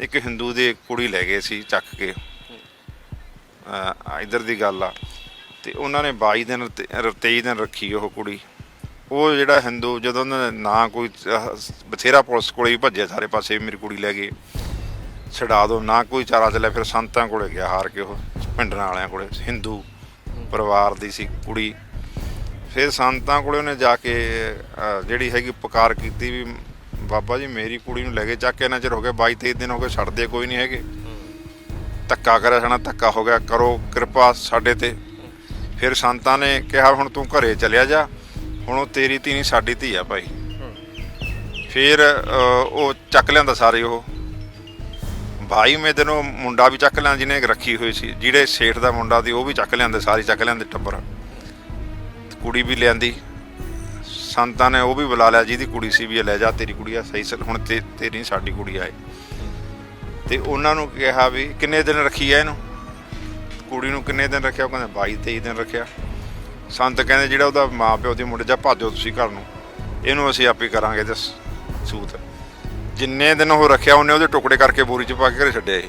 ਇੱਕ ਹਿੰਦੂ ਦੀ ਕੁੜੀ ਲੈ ਗਏ ਸੀ ਚੱਕ ਕੇ। ਅਹ ਇੱਧਰ ਦੀ ਗੱਲ ਆ। ਤੇ ਉਹਨਾਂ ਨੇ 22 ਦਿਨ ਤੇ 23 ਦਿਨ ਰੱਖੀ ਉਹ ਕੁੜੀ। ਉਹ ਜਿਹੜਾ ਹਿੰਦੂ ਜਦੋਂ ਉਹਨਾਂ ਨੇ ਨਾ ਕੋਈ ਬਥੇਰਾ ਪੁਲਿਸ ਕੋਲੇ ਹੀ ਭੱਜਿਆ, ਸਾਰੇ ਪਾਸੇ ਮੇਰੀ ਕੁੜੀ ਲੈ ਗਏ ਛਡਾ ਦੋ, ਨਾ ਕੋਈ ਚਾਰਾ ਚੱਲਿਆ ਫਿਰ ਸੰਤਾਂ ਕੋਲੇ ਗਿਆ ਹਾਰ ਕੇ ਉਹ, ਪਿੰਡਾਂ ਵਾਲਿਆਂ ਕੋਲੇ। ਹਿੰਦੂ ਪਰਿਵਾਰ ਦੀ ਸੀ ਕੁੜੀ। ਫਿਰ ਸੰਤਾਂ ਕੋਲੇ ਉਹਨੇ ਜਾ ਕੇ ਜਿਹੜੀ ਹੈਗੀ ਪੁਕਾਰ ਕੀਤੀ ਵੀ ਬਾਬਾ ਜੀ, ਮੇਰੀ ਕੁੜੀ ਨੂੰ ਲੈ ਕੇ ਚੱਕ ਕੇ ਇੰਨਾ ਚਿਰ ਹੋ ਗਿਆ 22 23 ਦਿਨ ਹੋ ਗਏ, ਛੱਡਦੇ ਕੋਈ ਨਹੀਂ ਹੈਗੇ। ਧੱਕਾ ਕਰਿਆ ਸਾਡਾ, ਧੱਕਾ ਹੋ ਗਿਆ, ਕਰੋ ਕਿਰਪਾ ਸਾਡੇ ਤੇ। ਫਿਰ ਸੰਤਾਂ ਨੇ ਕਿਹਾ, ਹੁਣ ਤੂੰ ਘਰੇ ਚਲਿਆ ਜਾ, ਹੁਣ ਉਹ ਤੇਰੀ ਧੀ ਨਹੀਂ, ਸਾਡੀ ਧੀ ਆ ਭਾਈ ਫਿਰ ਉਹ ਚੱਕ ਲਿਆਂਦਾ ਸਾਰੇ ਉਹ। ਭਾਈ ਮੇ ਦਿਨੋਂ ਮੁੰਡਾ ਵੀ ਚੱਕ ਲਿਆਂ, ਜਿਹਨੇ ਰੱਖੀ ਹੋਈ ਸੀ, ਜਿਹੜੇ ਸੇਠ ਦਾ ਮੁੰਡਾ ਦੀ ਉਹ ਵੀ ਚੱਕ ਲਿਆਂਦੇ, ਸਾਰੇ ਚੱਕ ਲਿਆਂਦੇ ਟੱਬਰ। ਕੁੜੀ ਵੀ ਲਿਆਂਦੀ। ਸੰਤਾਂ ਨੇ ਉਹ ਵੀ ਬੁਲਾ ਲਿਆ, ਜਿਹਦੀ ਕੁੜੀ ਸੀ ਵੀ ਇਹ ਲੈ ਜਾ, ਤੇਰੀ ਕੁੜੀ ਆ, ਸਹੀ ਸਲ, ਹੁਣ ਤੇ, ਤੇਰੀ ਸਾਡੀ ਕੁੜੀ ਆਏ ਤੇ ਉਹਨਾਂ ਨੂੰ ਕਿਹਾ ਵੀ ਕਿੰਨੇ ਦਿਨ ਰੱਖੀ ਐ ਇਹਨੂੰ? ਕੁੜੀ ਨੂੰ ਕਿੰਨੇ ਦਿਨ ਰੱਖਿਆ? ਉਹ ਕਹਿੰਦੇ 22 23 ਦਿਨ ਰੱਖਿਆ। ਸੰਤ ਕਹਿੰਦੇ ਜਿਹੜਾ ਉਹਦਾ ਮਾਂ ਪਿਓ ਦੀ ਮੁੰਡੇ, ਜਾ ਭਾਜੋ ਤੁਸੀਂ ਘਰ ਨੂੰ, ਇਹਨੂੰ ਅਸੀਂ ਆਪੇ ਕਰਾਂਗੇ ਤੇ ਸੂਤ। ਜਿੰਨੇ ਦਿਨ ਉਹ ਰੱਖਿਆ, ਉਹਨੇ ਉਹਦੇ ਟੁਕੜੇ ਕਰਕੇ ਬੋਰੀ 'ਚ ਪਾ ਕੇ ਘਰੇ ਛੱਡਿਆ ਇਹ।